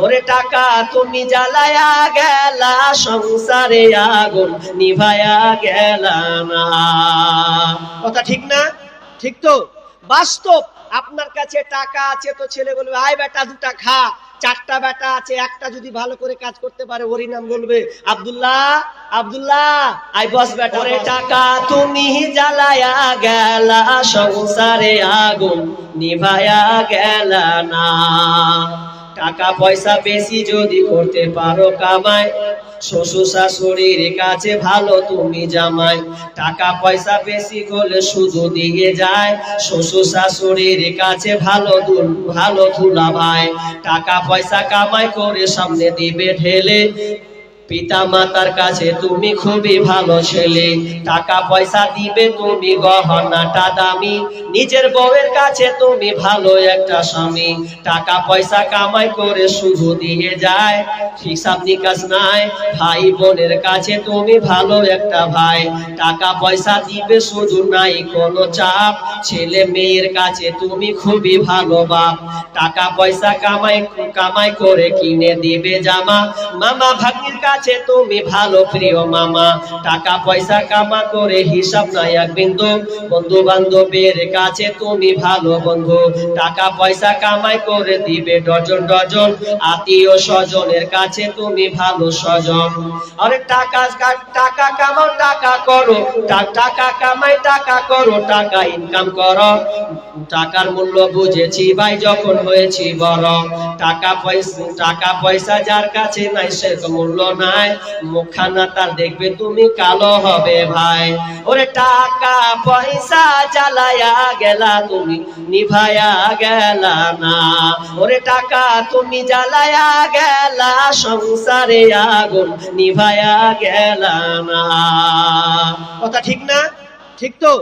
ওরে টাকা তুমি জ্বালায়া গেলা সংসারে আগুন নিভায়া গেলা না। কথা ঠিক না? ঠিক তো? বাস্তব আপনার কাছে টাকা আছে তো ছেলে বলবে আয় বেটা দুটা খা চারটা বেটা আছে একটা যদি ভালো করে কাজ করতে পারে ওরই নাম বলবে আব্দুল্লাহ আব্দুল্লাহ আই বস বেটা ওরে টাকা তুমি জ্বালায়া গেলা সংসারে আগুন নিভায়া গেলা না। টাকা পয়সা বেশি যদি করতে পারো কামাই। শ্বশুর শাশুড়ির কাছে ভালো তুমি জামাই। টাকা পয়সা বেশি করলে শুধু দিয়ে যায়। শ্বশুর শাশুড়ির কাছে ভালো ভালো ধুলা ভাই। টাকা পয়সা কামাই করে সামনে দিবে ঢেলে। পিতা মাতার কাছে তুমি খুবই ভালো ছেলে। টাকা পয়সা দিবে তুমি, গহনাটা দামি। নিজের বউয়ের কাছে তুমি ভালো একটা স্বামী। টাকা পয়সা কামাই করে শুধু দিয়ে যায়। হিসাব নিকাশ নাই, ভাই বোনের কাছে তুমি ভালো একটা ভাই। টাকা পয়সা দিবে শুধু নাই কোনো চাপ। ছেলে মেয়ের কাছে তুমি খুবই ভালো বাপ। টাকা পয়সা কামাই কামাই করে কিনে দিবে জামা। মামা ভাগ্নির কাছে তুমি ভালো প্রিয় মামা। টাকা পয়সা কামা করে হিসাব নাই এক বিন্দু। বন্ধু বান্ধবের কাছে তুমি ভালো বন্ধু। টাকা পয়সা কামাই করে দিবে ডজন ডজন। আত্মীয় স্বজনের কাছে তুমি ভালো স্বজন। আরে টাকা টাকা কামাও, টাকা করো। টাকা কামাই, টাকা করো, টাকা ইনকাম করো। টাকার মূল্য বুঝেছি ভাই, যখন হয়েছি বড়। টাকা পয়সা টাকা পয়সা যার কাছে নাই, সে তো মূল্য নাই মুখখানা তার দেখবে তুমি কালো হবে ভাই। ওরে টাকা পয়সা জ্বালায়া গেলা তুমি, নিভায়া গেলা না। ওরে টাকা তুমি জ্বালায়া গেলা, সংসারে আগুন নিভায়া গেলা না। কথা ঠিক না? ঠিক তো?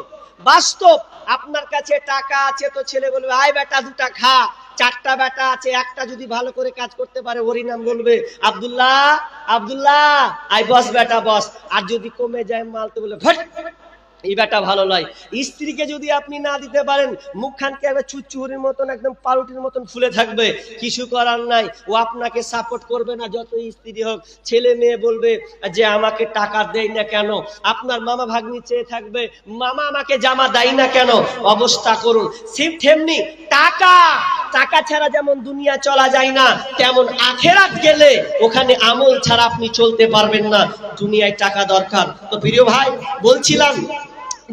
বাস্তব, আপনার কাছে টাকা আছে তো ছেলে বলবে, আয় বেটা দুটা খা। চারটা বেটা আছে, একটা যদি ভালো করে কাজ করতে পারে, ওরই নাম বলবে আব্দুল্লাহ আব্দুল্লাহ। আই বস বেটা, বস। আর যদি কমে যায় মাল, তো বলে! এই বেটা ভালো নয়। স্ত্রীকে যদি আপনি না দিতে পারেন, মুখখানকে একবার চুচুরির মতন, একদম পাউরুটির মতন ফুলে থাকবে। কিছু করার নাই। ও আপনাকে সাপোর্ট করবে না যত স্ত্রী হোক। ছেলে মেয়ে বলবে যে, আমাকে টাকা দেয় না কেন? আপনার মামা ভাগ্নি চেয়ে থাকবে। মামা আমাকে জামা দেয় না কেন? অবস্থা করুন। সিম তেমনি টাকা! টাকা ছাড়া যেমন দুনিয়া চলা যায় না, তেমন আখেরাত গেলে ওখানে আমল ছাড়া আপনি চলতে পারবেন না। দুনিয়ায় টাকা দরকার। তো প্রিয় ভাই, বলছিলাম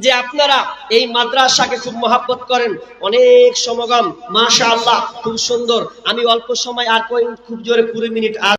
যে আপনারা এই মাদ্রাসাকে খুব মহাব্বত করেন। অনেক সমাগম মাশা আল্লাহ খুব সুন্দর। আমি অল্প সময় আর খুব জোরে কুড়ি মিনিট আর